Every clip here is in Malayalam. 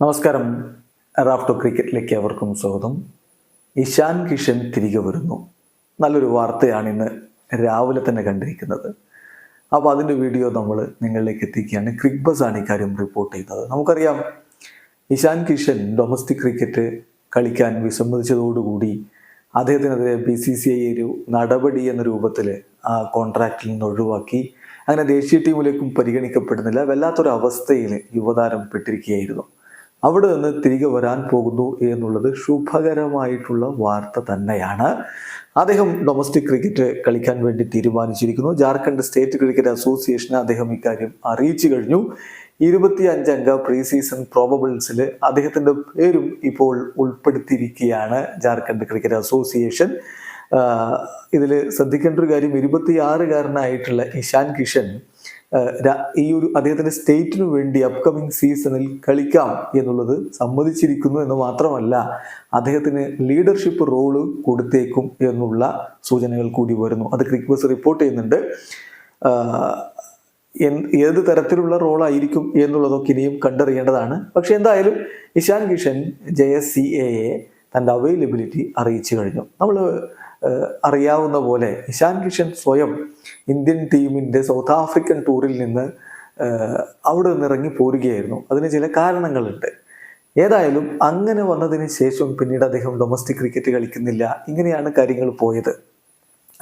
നമസ്കാരം. റാഫ്റ്റോ ക്രിക്കറ്റിലേക്ക് അവർക്കും സ്വാഗതം. ഇഷാൻ കിഷൻ തിരികെ വരുന്നു. നല്ലൊരു വാർത്തയാണ് ഇന്ന് രാവിലെ തന്നെ കണ്ടിരിക്കുന്നത്. അപ്പോൾ അതിന്റെ വീഡിയോ നമ്മൾ നിങ്ങളിലേക്ക് എത്തിക്കുകയാണ്. ക്രിക് ബസ് ആണ് ഇക്കാര്യം റിപ്പോർട്ട് ചെയ്തത്. നമുക്കറിയാം ഇഷാൻ കിഷൻ ഡൊമസ്റ്റിക് ക്രിക്കറ്റ് കളിക്കാൻ വിസമ്മതിച്ചതോടുകൂടി അദ്ദേഹത്തിനെതിരെ ബി സി സി ഐ ഒരു നടപടി എന്ന രൂപത്തിൽ ആ കോൺട്രാക്റ്റിൽ നിന്ന് ഒഴിവാക്കി. അങ്ങനെ ദേശീയ ടീമിലേക്കും പരിഗണിക്കപ്പെടുന്നില്ല. വല്ലാത്തൊരു അവസ്ഥയിൽ യുവതാരം പെട്ടിരിക്കുകയായിരുന്നു. അവിടെ നിന്ന് തിരികെ വരാൻ പോകുന്നു എന്നുള്ളത് ശുഭകരമായിട്ടുള്ള വാർത്ത തന്നെയാണ്. അദ്ദേഹം ഡൊമസ്റ്റിക് ക്രിക്കറ്റ് കളിക്കാൻ വേണ്ടി തീരുമാനിച്ചിരിക്കുന്നു. ജാർഖണ്ഡ് സ്റ്റേറ്റ് ക്രിക്കറ്റ് അസോസിയേഷന് അദ്ദേഹം ഇക്കാര്യം അറിയിച്ചു കഴിഞ്ഞു. ഇരുപത്തി അഞ്ചംഗ പ്രീ സീസൺ പ്രോബബിൾസിൽ അദ്ദേഹത്തിന്റെ പേരും ഇപ്പോൾ ഉൾപ്പെടുത്തിയിരിക്കുകയാണ് ജാർഖണ്ഡ് ക്രിക്കറ്റ് അസോസിയേഷൻ ഇതിൽ ശ്രദ്ധിക്കേണ്ട ഒരു കാര്യം ഇരുപത്തിയാറുകാരനായിട്ടുള്ള ഇഷാൻ കിഷൻ ഈ ഒരു അദ്ദേഹത്തിന്റെ സ്റ്റേറ്റിനു വേണ്ടി അപ്കമിങ് സീസണിൽ കളിക്കാം എന്നുള്ളത് സമ്മതിച്ചിരിക്കുന്നു എന്ന് മാത്രമല്ല അദ്ദേഹത്തിന് ലീഡർഷിപ്പ് റോൾ കൊടുത്തേക്കും എന്നുള്ള സൂചനകൾ കൂടി വരുന്നു. അത് ക്രിക്ക് ബസ് റിപ്പോർട്ട് ചെയ്യുന്നുണ്ട്. ഏത് തരത്തിലുള്ള റോളായിരിക്കും എന്നുള്ളതൊക്കെ ഇനിയും കണ്ടറിയേണ്ടതാണ്. പക്ഷെ എന്തായാലും Ishan Kishan J S C എയെ തന്റെ അവൈലബിലിറ്റി അറിയിച്ചു കഴിഞ്ഞു. നമ്മൾ അറിയാവുന്ന പോലെ ഇഷാൻ കിഷൻ സ്വയം ഇന്ത്യൻ ടീമിന്റെ സൗത്ത് ആഫ്രിക്കൻ ടൂറിൽ നിന്ന് അവിടെ നിന്ന് ഇറങ്ങി പോരുകയായിരുന്നു. അതിന് ചില കാരണങ്ങളുണ്ട്. ഏതായാലും അങ്ങനെ വന്നതിന് ശേഷം പിന്നീട് അദ്ദേഹം ഡൊമസ്റ്റിക് ക്രിക്കറ്റ് കളിക്കുന്നില്ല. ഇങ്ങനെയാണ് കാര്യങ്ങൾ പോയത്.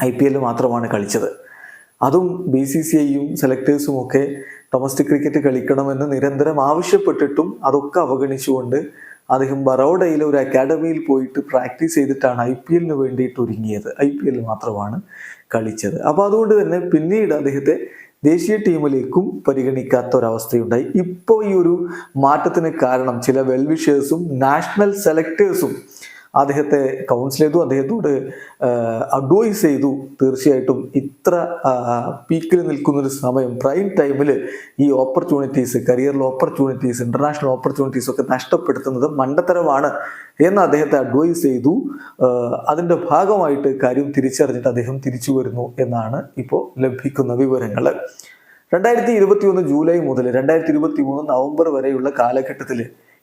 ഐ പി എൽ മാത്രമാണ് കളിച്ചത്. അതും ബി സി സി ഐയും സെലക്ടേഴ്സും ഒക്കെ ഡൊമസ്റ്റിക് ക്രിക്കറ്റ് കളിക്കണമെന്ന് നിരന്തരം ആവശ്യപ്പെട്ടിട്ടും അതൊക്കെ അവഗണിച്ചുകൊണ്ട് അദ്ദേഹം ബറോഡയിലെ ഒരു അക്കാഡമിയിൽ പോയിട്ട് പ്രാക്ടീസ് ചെയ്തിട്ടാണ് ഐ പി എല്ലിന് വേണ്ടിയിട്ട് ഒരുങ്ങിയത്. ഐ പി എല്ലിൽ മാത്രമാണ് കളിച്ചത്. അപ്പോൾ അതുകൊണ്ട് തന്നെ പിന്നീട് അദ്ദേഹത്തെ ദേശീയ ടീമിലേക്കും പരിഗണിക്കാത്ത ഒരവസ്ഥയുണ്ടായി ഇപ്പോൾ ഈ ഒരു മാറ്റത്തിന് കാരണം ചില വെൽവിഷേഴ്സും നാഷണൽ സെലക്ടേഴ്സും അദ്ദേഹത്തെ കൗൺസിൽ ചെയ്തു അദ്ദേഹത്തോട് അഡ്വൈസ് ചെയ്തു. തീർച്ചയായിട്ടും ഇത്ര പീക്കിൽ നിൽക്കുന്ന ഒരു സമയം പ്രൈം ടൈമിൽ ഈ ഓപ്പർച്യൂണിറ്റീസ് കരിയറിൽ ഓപ്പർച്യൂണിറ്റീസ് ഇന്റർനാഷണൽ ഓപ്പർച്യൂണിറ്റീസ് ഒക്കെ നഷ്ടപ്പെടുത്തുന്നത് മണ്ടത്തരമാണ് എന്ന് അദ്ദേഹത്തെ അഡ്വൈസ് ചെയ്തു. അതിന്റെ ഭാഗമായിട്ട് കാര്യം തിരിച്ചറിഞ്ഞിട്ട് അദ്ദേഹം തിരിച്ചു വരുന്നു എന്നാണ് ഇപ്പോൾ ലഭിക്കുന്ന വിവരങ്ങൾ രണ്ടായിരത്തി ഇരുപത്തി ഒന്ന് ജൂലൈ മുതൽ രണ്ടായിരത്തി ഇരുപത്തി മൂന്ന് നവംബർ വരെയുള്ള കാലഘട്ടത്തിൽ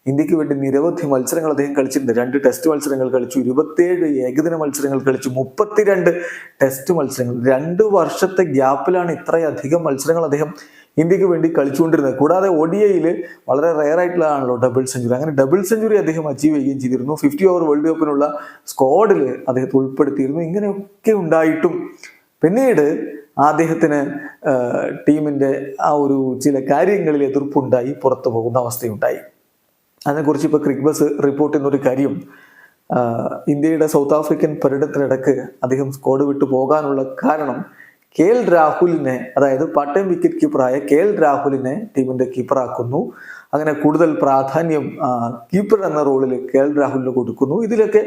ഇന്ത്യയ്ക്ക് വേണ്ടി നിരവധി മത്സരങ്ങൾ അദ്ദേഹം കളിച്ചിട്ടുണ്ട്. രണ്ട് ടെസ്റ്റ് മത്സരങ്ങൾ കളിച്ചു ഇരുപത്തിയേഴ് ഏകദിന മത്സരങ്ങൾ കളിച്ചു മുപ്പത്തിരണ്ട് ടെസ്റ്റ് മത്സരങ്ങൾ. രണ്ട് വർഷത്തെ ഗ്യാപ്പിലാണ് ഇത്രയധികം മത്സരങ്ങൾ അദ്ദേഹം ഇന്ത്യയ്ക്ക് വേണ്ടി കളിച്ചുകൊണ്ടിരുന്നത്. കൂടാതെ ഒഡിയയിൽ വളരെ റെയർ ആയിട്ടുള്ളതാണല്ലോ ഡബിൾ സെഞ്ചുറി അങ്ങനെ ഡബിൾ സെഞ്ചുറി അദ്ദേഹം അച്ചീവ് ചെയ്യുകയും ചെയ്തിരുന്നു. ഫിഫ്റ്റി ഓവർ വേൾഡ് കപ്പിനുള്ള സ്ക്വാഡിൽ അദ്ദേഹത്തെ ഉൾപ്പെടുത്തിയിരുന്നു. ഇങ്ങനെയൊക്കെ ഉണ്ടായിട്ടും പിന്നീട് അദ്ദേഹത്തിന് ടീമിന്റെ ആ ഒരു ചില കാര്യങ്ങളിൽ എതിർപ്പുണ്ടായി പുറത്തു പോകുന്ന അവസ്ഥയുണ്ടായി. അതിനെക്കുറിച്ച് ഇപ്പോൾ ക്രിക് ബസ് റിപ്പോർട്ട് ചെയ്യുന്ന ഒരു കാര്യം ഇന്ത്യയുടെ സൗത്ത് ആഫ്രിക്കൻ പര്യടനത്തിനിടക്ക് അദ്ദേഹം സ്കോഡ് വിട്ടു പോകാനുള്ള കാരണം കെ എൽ രാഹുലിനെ അതായത് പാർട്ട് ടൈം വിക്കറ്റ് കീപ്പറായ കെ എൽ രാഹുലിനെ ടീമിന്റെ കീപ്പറാക്കുന്നു അങ്ങനെ കൂടുതൽ പ്രാധാന്യം കീപ്പർ എന്ന റോളിൽ കെ എൽ രാഹുലിന് കൊടുക്കുന്നു. ഇതിലൊക്കെ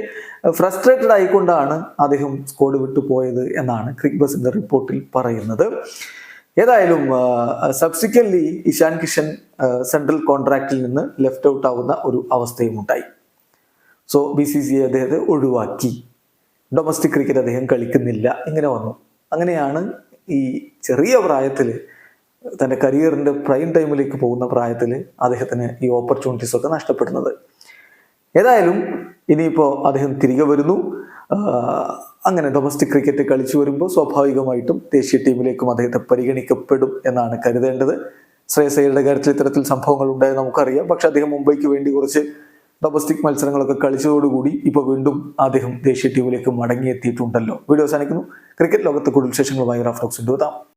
ഫ്രസ്ട്രേറ്റഡ് ആയിക്കൊണ്ടാണ് അദ്ദേഹം സ്കോഡ് വിട്ടു പോയത് എന്നാണ് ക്രിക് റിപ്പോർട്ടിൽ പറയുന്നത്. ഏതായാലും സബ്സിക്വൻലി ഇഷാൻ കിഷൻ സെൻട്രൽ കോൺട്രാക്റ്റിൽ നിന്ന് ലെഫ്റ്റ് ഔട്ട് ആവുന്ന ഒരു അവസ്ഥയും ഉണ്ടായി. സോ ബി സി സി അദ്ദേഹത്തെ ഒഴിവാക്കി. ഡൊമസ്റ്റിക് ക്രിക്കറ്റ് അദ്ദേഹം കളിക്കുന്നില്ല. ഇങ്ങനെ വന്നു. അങ്ങനെയാണ് ഈ ചെറിയ പ്രായത്തിൽ തന്റെ കരിയറിന്റെ പ്രൈം ടൈമിലേക്ക് പോകുന്ന പ്രായത്തിൽ അദ്ദേഹത്തിന് ഈ ഓപ്പർച്യൂണിറ്റീസ് ഒക്കെ നഷ്ടപ്പെടുന്നത്. ഏതായാലും ഇനിയിപ്പോൾ അദ്ദേഹം തിരികെ വരുന്നു. അങ്ങനെ ഡൊമസ്റ്റിക് ക്രിക്കറ്റ് കളിച്ചു വരുമ്പോൾ സ്വാഭാവികമായിട്ടും ദേശീയ ടീമിലേക്കും അദ്ദേഹത്തെ പരിഗണിക്കപ്പെടും എന്നാണ് കരുതേണ്ടത്. ശ്രേയസ് കാര്യത്തിൽ ഇത്തരത്തിൽ സംഭവങ്ങൾ ഉണ്ടായത് നമുക്കറിയാം. പക്ഷെ അദ്ദേഹം മുംബൈക്ക് വേണ്ടി കുറച്ച് ഡൊമസ്റ്റിക് മത്സരങ്ങളൊക്കെ കളിച്ചതോടുകൂടി ഇപ്പോൾ വീണ്ടും അദ്ദേഹം ദേശീയ ടീമിലേക്ക് മടങ്ങിയെത്തിയിട്ടുണ്ടല്ലോ. വീഡിയോ അവസാനിക്കുന്നു. ക്രിക്കറ്റ് ലോകത്തെ കൂടുതൽ വിശേഷങ്ങളുമായി റാഫ്ലോക്സ് എത്താം.